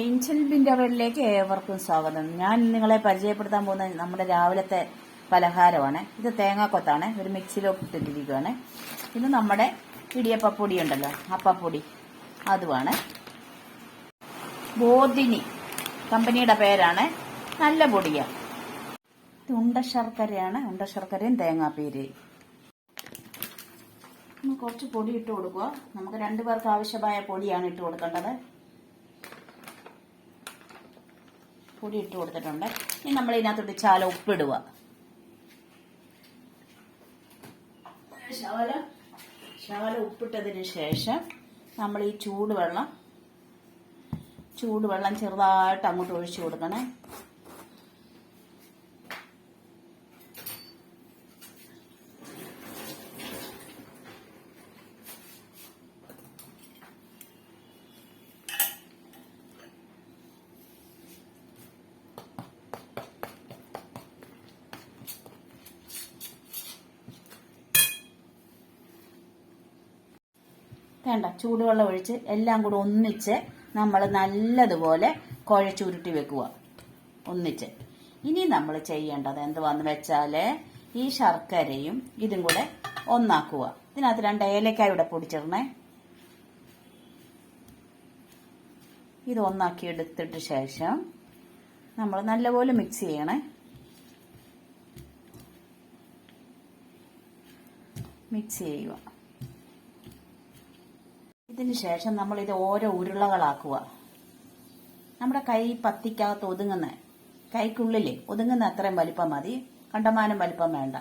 Angel ബിൻഡവറിലേക്ക് ഏവർക്കും സ്വാഗതം. ഞാൻ നിങ്ങളെ പരിചയപ്പെടുത്താൻ പോകുന്ന നമ്മുടെ രാവിലത്തെ പലഹാരമാണ്. ഇത് തേങ്ങാക്കൊത്താണ്. ഒരു മിക്സിയിലോട്ട് ഇട്ടിരിക്കുകയാണ് ഇത് നമ്മുടെ ഇടിയപ്പപ്പൊടി ഉണ്ടല്ലോ അപ്പപ്പൊടി. അതുമാണ്. ബോധിനി കമ്പനിയുടെ പേരാണ്. നല്ല പൊടിയാണ് ഉണ്ട ശർക്കരയാണ്. ഉണ്ട ശർക്കരയും തേങ്ങാപ്പീരയും. കുറച്ച് പൊടി ഇട്ട് കൊടുക്കുക. നമുക്ക് രണ്ടു പേർക്ക് ആവശ്യമായ പൊടിയാണ് ഇട്ട് കൊടുക്കേണ്ടത്. പൊടി ഇട്ട് കൊടുത്തിട്ടുണ്ട്. ഇനി നമ്മൾ ഇതിനകത്തോട്ട് ചാല ഉപ്പിടുക. ശവല ശവല ഉപ്പിട്ടതിന് ശേഷം നമ്മൾ ഈ ചൂടുവെള്ളം ചൂടുവെള്ളം ചെറുതായിട്ട് അങ്ങോട്ട് ഒഴിച്ചു കൊടുക്കണേ. വേണ്ട ചൂടുവെള്ളം ഒഴിച്ച് എല്ലാം കൂടെ ഒന്നിച്ച് നമ്മൾ നല്ലതുപോലെ കുഴച്ചുരുട്ടി വെക്കുക. ഒന്നിച്ച്. ഇനി നമ്മൾ ചെയ്യേണ്ടത് എന്തുവാന്ന് വെച്ചാൽ ഈ ശർക്കരയും ഇതും കൂടെ ഒന്നാക്കുക. ഇതിനകത്ത് രണ്ട് ഏലക്കായ ഇവിടെ പൊടിച്ചിടണേ. ഇത് ഒന്നാക്കി എടുത്തിട്ട് ശേഷം നമ്മൾ നല്ലപോലെ മിക്സ് ചെയ്യണേ. മിക്സ് ചെയ്യുക. ഇതിന് ശേഷം നമ്മൾ ഇത് ഓരോ ഉരുളകളാക്കുക. നമ്മുടെ കൈ പത്തിക്കകത്ത് ഒതുങ്ങുന്ന കൈക്കുള്ളിൽ ഒതുങ്ങുന്ന അത്രയും വലിപ്പം മതി. കണ്ടമാനം വലിപ്പം വേണ്ട.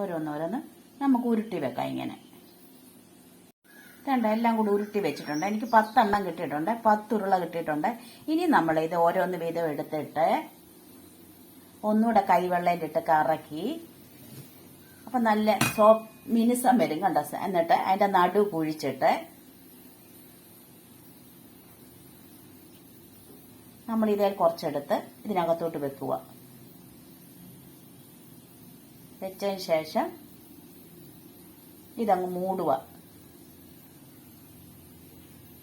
ഓരോന്നോരോന്ന് നമുക്ക് ഉരുട്ടി വെക്കാം ഇങ്ങനെ. രണ്ട എല്ലാം കൂടി ഉരുട്ടി വെച്ചിട്ടുണ്ട്. എനിക്ക് പത്തെണ്ണം കിട്ടിയിട്ടുണ്ട് പത്ത് ഉരുള കിട്ടിയിട്ടുണ്ട്. ഇനി നമ്മൾ ഇത് ഓരോന്ന് വീതം എടുത്തിട്ട് ഒന്നുകൂടെ കൈവെള്ളയിലിട്ട് കറക്കി അപ്പൊ നല്ല സോപ്പ് മിനുസം വരും കണ്ടോ എന്നിട്ട് അതിന്റെ നടു കുഴിച്ചിട്ട് നമ്മൾ ഇതേ കുറച്ചെടുത്ത് ഇതിനകത്തോട്ട് വെക്കുക. വെച്ചതിന് ശേഷം ഇതങ്ങ് മൂടുക.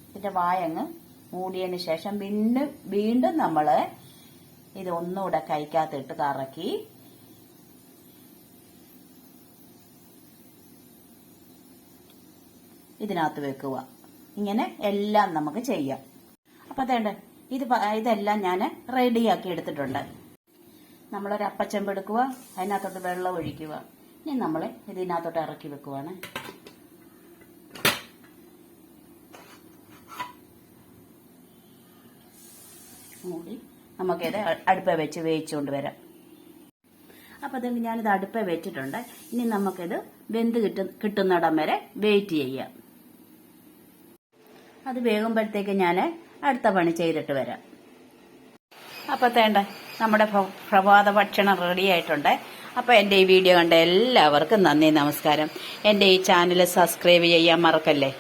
ഇതിന്റെ വായങ്ങ് മൂടിയതിന് ശേഷം വീണ്ടും വീണ്ടും നമ്മൾ ഇത് ഒന്നുകൂടെ കൈക്കകത്തിട്ട് കറക്കി ഇതിനകത്ത് വെക്കുക. ഇങ്ങനെ എല്ലാം നമുക്ക് ചെയ്യാം. അപ്പൊ അതേണ്ട? ഇത് ഇതെല്ലാം ഞാൻ റെഡിയാക്കി എടുത്തിട്ടുണ്ട്. നമ്മളൊരു അപ്പച്ചെമ്പ് എടുക്കുക അതിനകത്തോട്ട് വെള്ളം ഒഴിക്കുക. ഇനി നമ്മൾ ഇതിനകത്തോട്ട് ഇറക്കി വെക്കുവാണ്. മൂടി നമുക്കിത് അടുപ്പ വെച്ച് വേവിച്ചുകൊണ്ട് വരാം. അപ്പൊ അത് ഞാനിത് അടുപ്പ വെച്ചിട്ടുണ്ട്. ഇനി നമുക്കിത് വെന്ത് കിട്ടു കിട്ടുന്നിടം വരെ വെയിറ്റ് ചെയ്യാം. അത് വേകുമ്പോഴത്തേക്ക് ഞാൻ അടുത്ത പണി ചെയ്തിട്ട് വരാം. അപ്പോൾ തേണ്ട നമ്മുടെ പ്രഭാത ഭക്ഷണം റെഡി ആയിട്ടുണ്ട്. അപ്പൊ എന്റെ ഈ വീഡിയോ കണ്ട എല്ലാവർക്കും നന്ദി നമസ്കാരം. എന്റെ ഈ ചാനൽ സബ്സ്ക്രൈബ് ചെയ്യാൻ മറക്കല്ലേ?